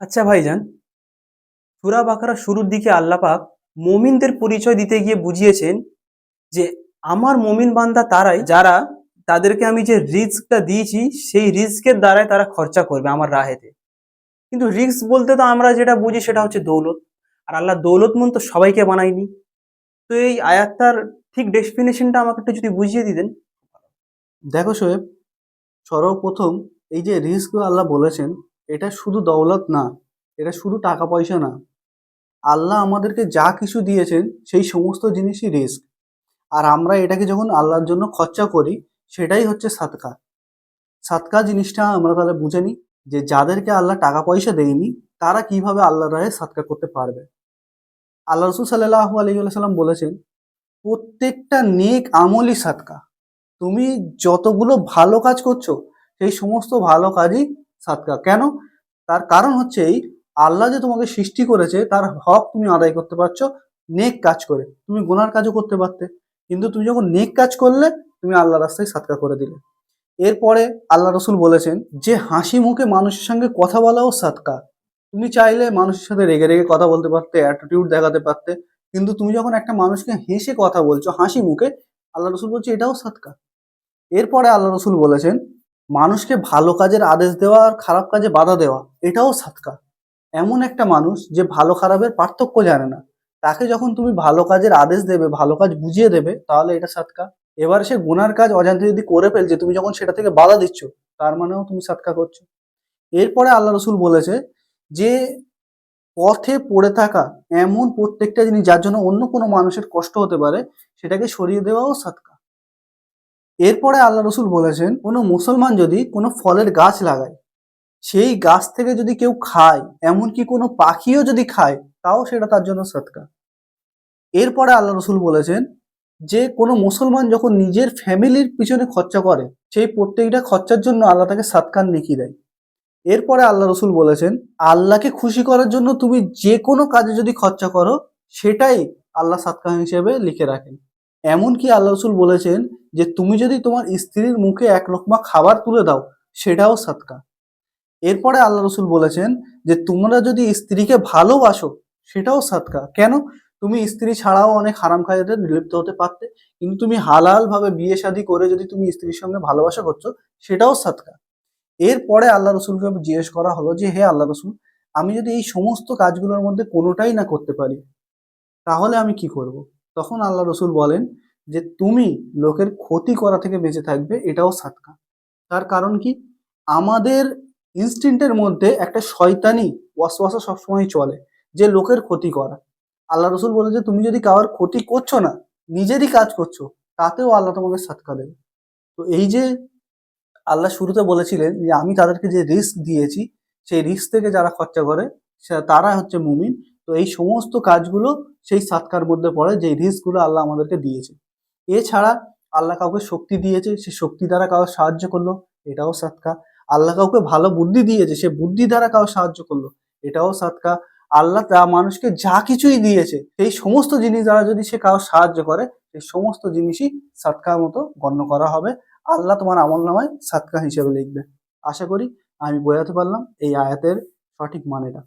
আচ্ছা ভাইজান, সুরা বাকারা শুরুর দিকে আল্লাপাক মমিনদের পরিচয় দিতে গিয়ে বুঝিয়েছেন যে আমার মমিন বান্দা তারাই যারা তাদেরকে আমি যে রিস্কটা দিয়েছি, সেই রিস্কের দ্বারাই তারা খরচা করবে আমার রাহেতে। কিন্তু রিস্ক বলতে তো আমরা যেটা বুঝি সেটা হচ্ছে দৌলত। আর আল্লাহ দৌলতমন্ত তো সবাইকে বানায়নি। তো এই আয়াতটার ঠিক ডেফিনেশনটা আমাকে একটু যদি বুঝিয়ে দিতেন। দেখো শোয়েব সর্বপ্রথম এই যে রিস্ক আল্লাহ বলেছেন এটা শুধু দৌলত না, এটা শুধু টাকা পয়সা না। আল্লাহ আমাদেরকে যা কিছু দিয়েছেন, সেই সমস্ত জিনিসই রিস্ক। আর আমরা এটাকে যখন আল্লাহর জন্য খরচা করি, সেটাই হচ্ছে সাতকা সাতকা জিনিসটা আমরা তাহলে বুঝে নিই যে যাদেরকে আল্লাহ টাকা পয়সা দেয়নি, তারা কীভাবে আল্লাহর রায়ে সাতকা করতে পারবে? আল্লাহ রসুল সাল্লাহ আলহিসাল্লাম বলেছেন, প্রত্যেকটা নেক আমলই সাতকা তুমি যতগুলো ভালো কাজ করছ, সেই সমস্ত ভালো কাজই সাতকা। কেন? তার কারণ হচ্ছে এই, আল্লাহ যে তোমাকে সৃষ্টি করেছে, তার হক তুমি আদায় করতে পারছ, নেক কাজ করে। তুমি গোনার কাজও করতে পারতে, কিন্তু তুমি যখন নেক কাজ করলে, তুমি আল্লাহ রাস্তায় সাতকা করে দিলে। এরপরে আল্লাহ রসুল বলেছেন, যে হাসি মুখে মানুষের সঙ্গে কথা বলাও সাতকা। তুমি চাইলে মানুষের সাথে রেগে রেগে কথা বলতে পারতে অ্যাটিটিউড দেখাতে পারতে, কিন্তু তুমি যখন একটা মানুষকে হেসে কথা বলছো হাসি মুখে, আল্লাহ রসুল বলছে এটাও সাতকা। এরপরে আল্লাহ রসুল বলেছেন মানুষকে ভালো কাজের আদেশ দেওয়া আর খারাপ কাজে বাধা দেওয়া, এটাও সাতকা এমন একটা মানুষ যে ভালো খারাপের পার্থক্য জানে না, তাকে যখন তুমি ভালো কাজের আদেশ দেবে, ভালো কাজ বুঝিয়ে দেবে, তাহলে এটা সাতকা এবার সে গুনার কাজ অজান্তে যদি করে ফেলছে, তুমি যখন সেটা থেকে বাধা দিচ্ছ, তার মানেও তুমি সাতকা করছ। এরপরে আল্লাহ রসুল বলেছে যে, পথে পড়ে থাকা এমন প্রত্যেকটা জিনিস যার জন্য অন্য কোনো মানুষের কষ্ট হতে পারে, সেটাকে সরিয়ে দেওয়াও সাতকা এরপরে আল্লাহ রসুল বলেছেন, কোনো মুসলমান যদি কোনো ফলের গাছ লাগায়, সেই গাছ থেকে যদি কেউ খায়, এমনকি কোনো পাখিও যদি খায়, তাও সেটা তার জন্য সৎকা। এরপরে আল্লাহ রসুল বলেছেন, যে কোনো মুসলমান যখন নিজের ফ্যামিলির পিছনে খরচা করে, সেই প্রত্যেকটা খরচার জন্য আল্লাহ তাকে সাতকান নেকি দেয়। এরপরে আল্লাহ রসুল বলেছেন, আল্লাহকে খুশি করার জন্য তুমি যে কোনো কাজে যদি খরচা করো, সেটাই আল্লাহ সাতকা হিসেবে লিখে রাখেন। এমনকি আল্লাহ রসুল বলেছেন যে তুমি যদি তোমার স্ত্রীর মুখে এক রকমা খাবার তুলে দাও, সেটাও সাতকা। এরপরে আল্লাহ রসুল বলেছেন যে তোমরা যদি স্ত্রীকে ভালোবাসো, সেটাও সাতকা। কেন? তুমি স্ত্রী ছাড়াও অনেক হারাম খাইতে লিপ্ত হতে পারতে, কিন্তু তুমি হালাল ভাবে বিয়ে শাদী করে যদি তুমি স্ত্রীর সঙ্গে ভালোবাসা করছ, সেটাও সাতকা। এরপরে আল্লাহ রসুলকে জিজ্ঞেস করা হলো যে, হে আল্লাহ রসুল, আমি যদি এই সমস্ত কাজগুলোর মধ্যে কোনোটাই না করতে পারি, তাহলে আমি কি করব। তখন আল্লাহ রসুল বলেন যে তুমি লোকের ক্ষতি করা থেকে বেঁচে থাকবে, এটাও সাতকা। তার কারণ কি? আমাদের ইনস্টিন্টের মধ্যে একটা শয়তানি ওয়াসওয়াসা সবসময় চলে যে লোকের ক্ষতি করা। আল্লাহ রসুল বলে যে, তুমি যদি কারোর ক্ষতি করছ না, নিজেরই কাজ করছ, তাতেও আল্লাহ তোমাকে সাতকা দেবে। তো এই যে আল্লাহ শুরুতে বলেছিলেন যে, আমি তাদেরকে যে রিস্ক দিয়েছি, সেই রিস্ক থেকে যারা খরচা করে তারা হচ্ছে মুমিন। তো এই সমস্ত কাজগুলো সেই সাতকার মধ্যে পড়ে যে রিস্কগুলো আল্লাহ আমাদেরকে দিয়েছে। এছাড়া আল্লাহ কাউকে শক্তি দিয়েছে, সে শক্তি দ্বারা কাউকে সাহায্য করল, এটাও সাতকা আল্লাহ কাউকে ভালো বুদ্ধি দিয়েছে, সে বুদ্ধি দ্বারা কাউ সাহায্য করল, এটাও সাতকা আল্লাহ তা মানুষকে যা কিছুই দিয়েছে, সেই সমস্ত জিনিস দ্বারা যদি সে কাউ সাহায্য করে, সেই সমস্ত জিনিসই সাতকার মতো গণ্য করা হবে। আল্লাহ তোমার আমল নামায় সাতকা হিসেবে লিখবে। আশা করি আমি বোঝাতে পারলাম এই আয়াতের সঠিক মানেটা।